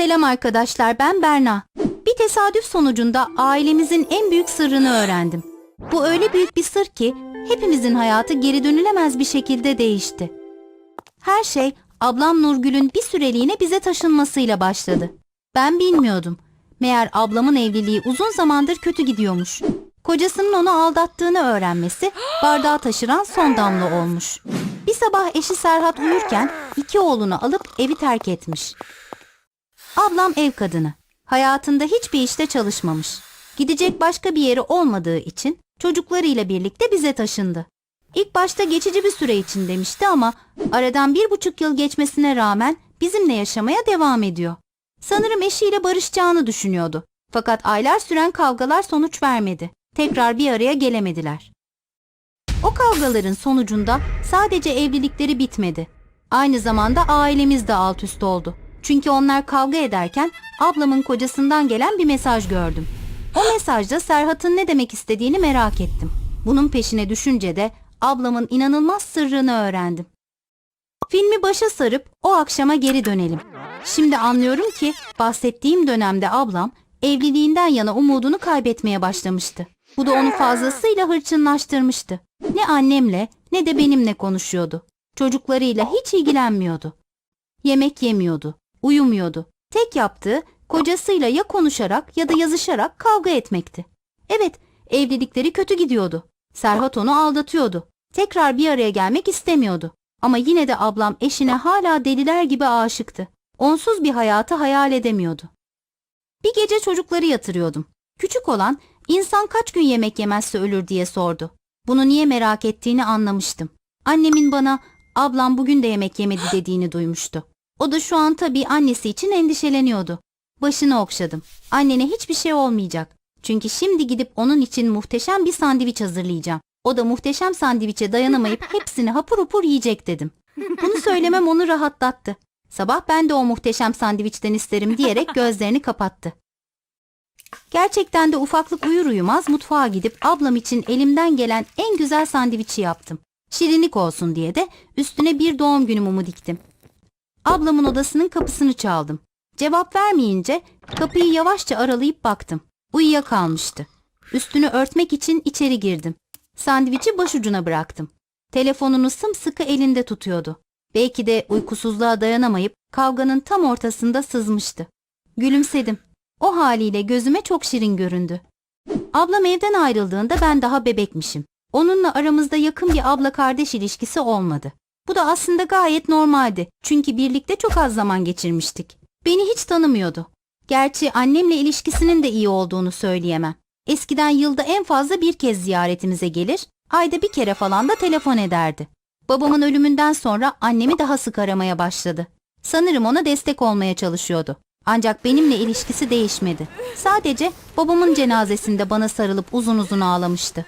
Selam arkadaşlar, ben Berna. Bir tesadüf sonucunda ailemizin en büyük sırrını öğrendim. Bu öyle büyük bir sır ki hepimizin hayatı geri dönülemez bir şekilde değişti. Her şey ablam Nurgül'ün bir süreliğine bize taşınmasıyla başladı. Ben bilmiyordum. Meğer ablamın evliliği uzun zamandır kötü gidiyormuş. Kocasının onu aldattığını öğrenmesi bardağı taşıran son damla olmuş. Bir sabah eşi Serhat uyurken iki oğlunu alıp evi terk etmiş. Ablam ev kadını. Hayatında hiçbir işte çalışmamış. Gidecek başka bir yeri olmadığı için çocuklarıyla birlikte bize taşındı. İlk başta geçici bir süre için demişti ama aradan bir buçuk yıl geçmesine rağmen bizimle yaşamaya devam ediyor. Sanırım eşiyle barışacağını düşünüyordu. Fakat aylar süren kavgalar sonuç vermedi. Tekrar bir araya gelemediler. O kavgaların sonucunda sadece evlilikleri bitmedi. Aynı zamanda ailemiz de alt üst oldu. Çünkü onlar kavga ederken ablamın kocasından gelen bir mesaj gördüm. O mesajda Serhat'ın ne demek istediğini merak ettim. Bunun peşine düşünce de ablamın inanılmaz sırrını öğrendim. Filmi başa sarıp o akşama geri dönelim. Şimdi anlıyorum ki bahsettiğim dönemde ablam evliliğinden yana umudunu kaybetmeye başlamıştı. Bu da onu fazlasıyla hırçınlaştırmıştı. Ne annemle ne de benimle konuşuyordu. Çocuklarıyla hiç ilgilenmiyordu. Yemek yemiyordu, uyumuyordu. Tek yaptığı kocasıyla ya konuşarak ya da yazışarak kavga etmekti. Evet, evlilikleri kötü gidiyordu. Serhat onu aldatıyordu. Tekrar bir araya gelmek istemiyordu. Ama yine de ablam eşine hala deliler gibi aşıktı. Onsuz bir hayatı hayal edemiyordu. Bir gece çocukları yatırıyordum. Küçük olan insan kaç gün yemek yemezse ölür diye sordu. Bunu niye merak ettiğini anlamıştım. Annemin bana ablam bugün de yemek yemedi dediğini duymuştu. O da şu an tabii annesi için endişeleniyordu. Başını okşadım. Annene hiçbir şey olmayacak. Çünkü şimdi gidip onun için muhteşem bir sandviç hazırlayacağım. O da muhteşem sandviçe dayanamayıp hepsini hapur hapur yiyecek dedim. Bunu söylemem onu rahatlattı. Sabah ben de o muhteşem sandviçten isterim diyerek gözlerini kapattı. Gerçekten de ufaklık uyur uyumaz mutfağa gidip ablam için elimden gelen en güzel sandviçi yaptım. Şirinlik olsun diye de üstüne bir doğum günü mumu diktim. Ablamın odasının kapısını çaldım. Cevap vermeyince kapıyı yavaşça aralayıp baktım. Uyuyakalmıştı. Üstünü örtmek için içeri girdim. Sandviçi başucuna bıraktım. Telefonunu sımsıkı elinde tutuyordu. Belki de uykusuzluğa dayanamayıp kavganın tam ortasında sızmıştı. Gülümsedim. O haliyle gözüme çok şirin göründü. Ablam evden ayrıldığında ben daha bebekmişim. Onunla aramızda yakın bir abla kardeş ilişkisi olmadı. Bu da aslında gayet normaldi. Çünkü birlikte çok az zaman geçirmiştik. Beni hiç tanımıyordu. Gerçi annemle ilişkisinin de iyi olduğunu söyleyemem. Eskiden yılda en fazla bir kez ziyaretimize gelir, ayda bir kere falan da telefon ederdi. Babamın ölümünden sonra annemi daha sık aramaya başladı. Sanırım ona destek olmaya çalışıyordu. Ancak benimle ilişkisi değişmedi. Sadece babamın cenazesinde bana sarılıp uzun uzun ağlamıştı.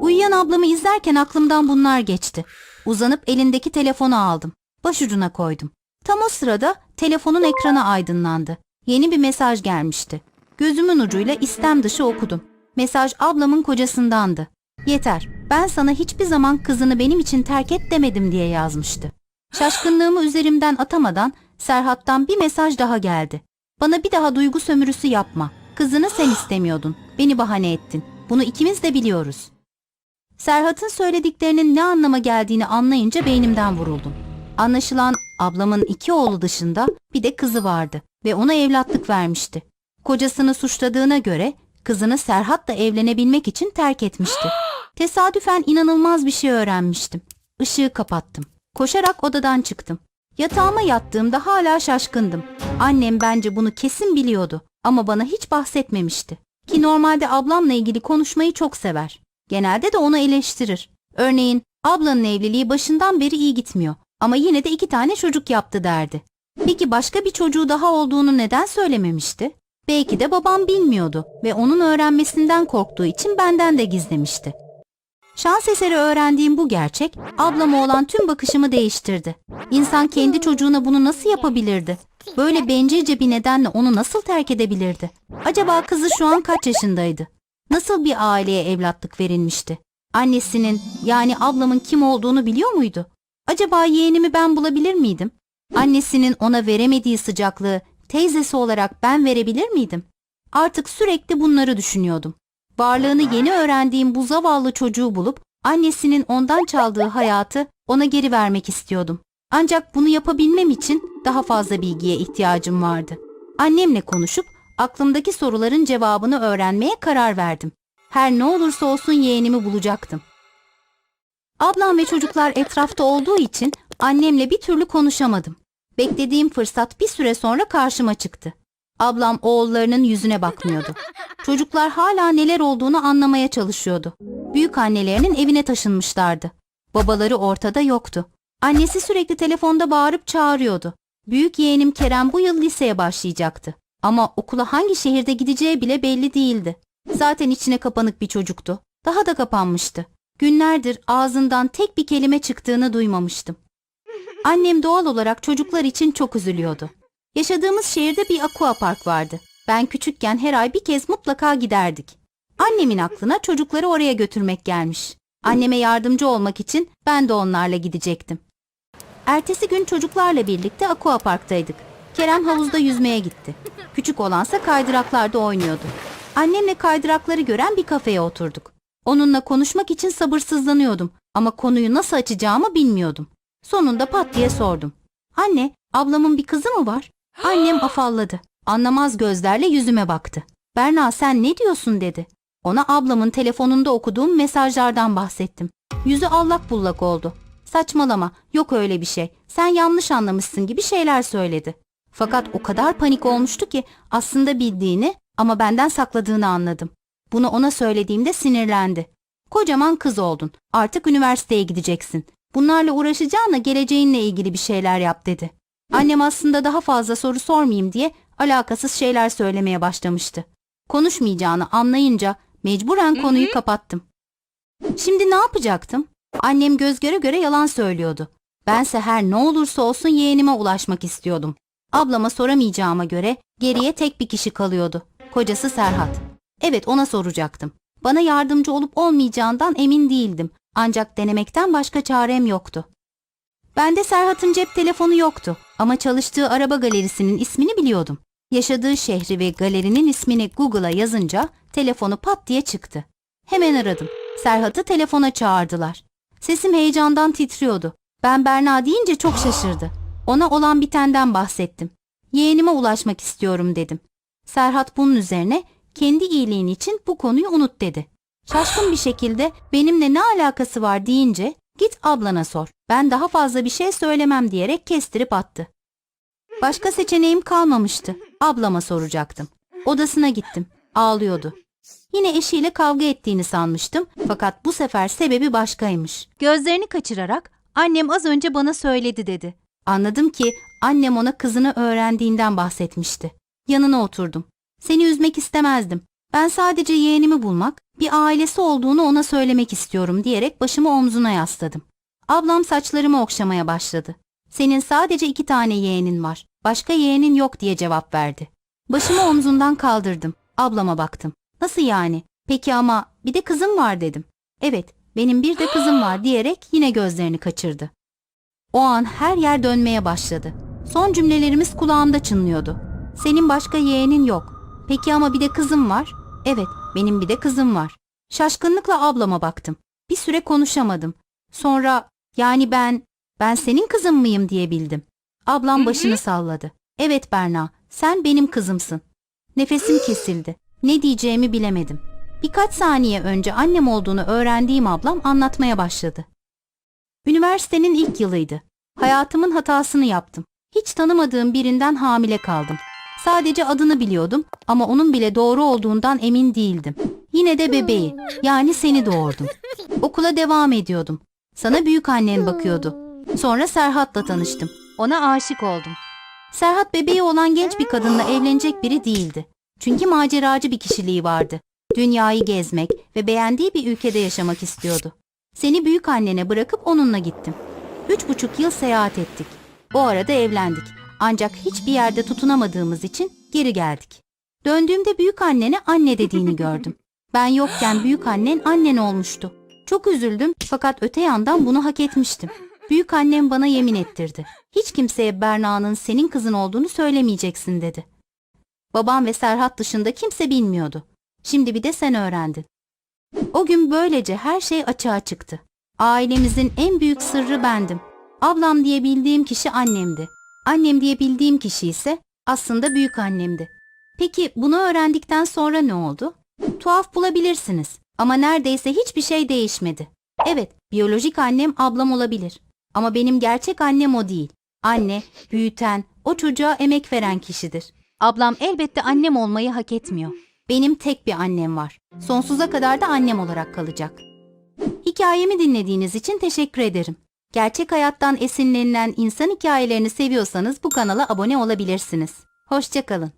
Uyuyan ablamı izlerken aklımdan bunlar geçti. Uzanıp elindeki telefonu aldım. Başucuna koydum. Tam o sırada telefonun ekranı aydınlandı. Yeni bir mesaj gelmişti. Gözümün ucuyla istem dışı okudum. Mesaj ablamın kocasındandı. Yeter, ben sana hiçbir zaman kızını benim için terk et demedim diye yazmıştı. Şaşkınlığımı üzerimden atamadan Serhat'tan bir mesaj daha geldi. Bana bir daha duygu sömürüsü yapma. Kızını sen istemiyordun. Beni bahane ettin. Bunu ikimiz de biliyoruz. Serhat'ın söylediklerinin ne anlama geldiğini anlayınca beynimden vuruldum. Anlaşılan ablamın iki oğlu dışında bir de kızı vardı ve ona evlatlık vermişti. Kocasını suçladığına göre kızını Serhat'la evlenebilmek için terk etmişti. Tesadüfen inanılmaz bir şey öğrenmiştim. Işığı kapattım. Koşarak odadan çıktım. Yatağıma yattığımda hala şaşkındım. Annem bence bunu kesin biliyordu ama bana hiç bahsetmemişti. Ki normalde ablamla ilgili konuşmayı çok sever. Genelde de onu eleştirir. Örneğin ablanın evliliği başından beri iyi gitmiyor ama yine de iki tane çocuk yaptı derdi. Peki başka bir çocuğu daha olduğunu neden söylememişti? Belki de babam bilmiyordu ve onun öğrenmesinden korktuğu için benden de gizlemişti. Şans eseri öğrendiğim bu gerçek ablama olan tüm bakışımı değiştirdi. İnsan kendi çocuğuna bunu nasıl yapabilirdi? Böyle bencilce bir nedenle onu nasıl terk edebilirdi? Acaba kızı şu an kaç yaşındaydı? Nasıl bir aileye evlatlık verilmişti? Annesinin yani ablamın kim olduğunu biliyor muydu? Acaba yeğenimi ben bulabilir miydim? Annesinin ona veremediği sıcaklığı Teyzesi olarak ben verebilir miydim? Artık sürekli bunları düşünüyordum. Varlığını yeni öğrendiğim bu zavallı çocuğu bulup annesinin ondan çaldığı hayatı ona geri vermek istiyordum. Ancak bunu yapabilmem için daha fazla bilgiye ihtiyacım vardı. Annemle konuşup aklımdaki soruların cevabını öğrenmeye karar verdim. Her ne olursa olsun yeğenimi bulacaktım. Ablam ve çocuklar etrafta olduğu için annemle bir türlü konuşamadım. Beklediğim fırsat bir süre sonra karşıma çıktı. Ablam oğullarının yüzüne bakmıyordu. Çocuklar hala neler olduğunu anlamaya çalışıyordu. Büyük annelerinin evine taşınmışlardı. Babaları ortada yoktu. Annesi sürekli telefonda bağırıp çağırıyordu. Büyük yeğenim Kerem bu yıl liseye başlayacaktı. Ama okula hangi şehirde gideceği bile belli değildi. Zaten içine kapanık bir çocuktu. Daha da kapanmıştı. Günlerdir ağzından tek bir kelime çıktığını duymamıştım. Annem doğal olarak çocuklar için çok üzülüyordu. Yaşadığımız şehirde bir aqua park vardı. Ben küçükken her ay bir kez mutlaka giderdik. Annemin aklına çocukları oraya götürmek gelmiş. Anneme yardımcı olmak için ben de onlarla gidecektim. Ertesi gün çocuklarla birlikte aqua parktaydık. Kerem havuzda yüzmeye gitti. Küçük olansa kaydıraklarda oynuyordu. Annemle kaydırakları gören bir kafeye oturduk. Onunla konuşmak için sabırsızlanıyordum ama konuyu nasıl açacağımı bilmiyordum. Sonunda pat diye sordum. Anne, ablamın bir kızı mı var? Annem afalladı. Anlamaz gözlerle yüzüme baktı. Berna sen ne diyorsun dedi. Ona ablamın telefonunda okuduğum mesajlardan bahsettim. Yüzü allak bullak oldu. Saçmalama, yok öyle bir şey. Sen yanlış anlamışsın gibi şeyler söyledi. Fakat o kadar panik olmuştu ki aslında bildiğini ama benden sakladığını anladım. Bunu ona söylediğimde sinirlendi. Kocaman kız oldun. Artık üniversiteye gideceksin. Bunlarla uğraşacağına geleceğinle ilgili bir şeyler yap dedi. Annem aslında daha fazla soru sormayayım diye alakasız şeyler söylemeye başlamıştı. Konuşmayacağını anlayınca mecburen konuyu kapattım. Şimdi ne yapacaktım? Annem göz göre göre yalan söylüyordu. Bense her ne olursa olsun yeğenime ulaşmak istiyordum. Ablama soramayacağıma göre geriye tek bir kişi kalıyordu. Kocası Serhat. Evet ona soracaktım. Bana yardımcı olup olmayacağından emin değildim. Ancak denemekten başka çarem yoktu. Bende Serhat'ın cep telefonu yoktu ama çalıştığı araba galerisinin ismini biliyordum. Yaşadığı şehri ve galerinin ismini Google'a yazınca telefonu pat diye çıktı. Hemen aradım. Serhat'ı telefona çağırdılar. Sesim heyecandan titriyordu. Ben Berna deyince çok şaşırdı. Ona olan bitenden bahsettim. Yeğenime ulaşmak istiyorum dedim. Serhat bunun üzerine kendi iyiliğin için bu konuyu unut dedi. Şaşkın bir şekilde benimle ne alakası var deyince git ablana sor. Ben daha fazla bir şey söylemem diyerek kestirip attı. Başka seçeneğim kalmamıştı. Ablama soracaktım. Odasına gittim. Ağlıyordu. Yine eşiyle kavga ettiğini sanmıştım fakat bu sefer sebebi başkaymış. Gözlerini kaçırarak annem az önce bana söyledi dedi. Anladım ki annem ona kızını öğrendiğinden bahsetmişti. Yanına oturdum. Seni üzmek istemezdim. Ben sadece yeğenimi bulmak, bir ailesi olduğunu ona söylemek istiyorum diyerek başımı omzuna yasladım. Ablam saçlarımı okşamaya başladı. Senin sadece iki tane yeğenin var. Başka yeğenin yok diye cevap verdi. Başımı omzundan kaldırdım. Ablama baktım. Nasıl yani? Peki ama bir de kızım var dedim. Evet, benim bir de kızım var diyerek yine gözlerini kaçırdı. O an her yer dönmeye başladı. Son cümlelerimiz kulağımda çınlıyordu. Senin başka yeğenin yok. Peki ama bir de kızım var. Evet, benim bir de kızım var. Şaşkınlıkla ablama baktım. Bir süre konuşamadım. Sonra yani ben, ben senin kızın mıyım diyebildim. Ablam başını salladı. Evet Berna, sen benim kızımsın. Nefesim kesildi. Ne diyeceğimi bilemedim. Birkaç saniye önce annem olduğunu öğrendiğim ablam anlatmaya başladı. Üniversitenin ilk yılıydı. Hayatımın hatasını yaptım. Hiç tanımadığım birinden hamile kaldım. Sadece adını biliyordum ama onun bile doğru olduğundan emin değildim. Yine de bebeği, yani seni doğurdum. Okula devam ediyordum. Sana büyük annen bakıyordu. Sonra Serhat'la tanıştım. Ona aşık oldum. Serhat bebeği olan genç bir kadınla evlenecek biri değildi. Çünkü maceracı bir kişiliği vardı. Dünyayı gezmek ve beğendiği bir ülkede yaşamak istiyordu. Seni büyük annene bırakıp onunla gittim. Üç buçuk yıl seyahat ettik. O arada evlendik. Ancak hiçbir yerde tutunamadığımız için geri geldik. Döndüğümde büyük annene anne dediğini gördüm. Ben yokken büyük annen annen olmuştu. Çok üzüldüm fakat öte yandan bunu hak etmiştim. Büyük annem bana yemin ettirdi. Hiç kimseye Berna'nın senin kızın olduğunu söylemeyeceksin dedi. Babam ve Serhat dışında kimse bilmiyordu. Şimdi bir de sen öğrendin. O gün böylece her şey açığa çıktı. Ailemizin en büyük sırrı bendim. Ablam diye bildiğim kişi annemdi. Annem diye bildiğim kişi ise aslında büyük annemdi. Peki bunu öğrendikten sonra ne oldu? Tuhaf bulabilirsiniz ama neredeyse hiçbir şey değişmedi. Evet, biyolojik annem ablam olabilir. Ama benim gerçek annem o değil. Anne, büyüten, o çocuğa emek veren kişidir. Ablam elbette annem olmayı hak etmiyor. Benim tek bir annem var. Sonsuza kadar da annem olarak kalacak. Hikayemi dinlediğiniz için teşekkür ederim. Gerçek hayattan esinlenilen insan hikayelerini seviyorsanız bu kanala abone olabilirsiniz. Hoşçakalın.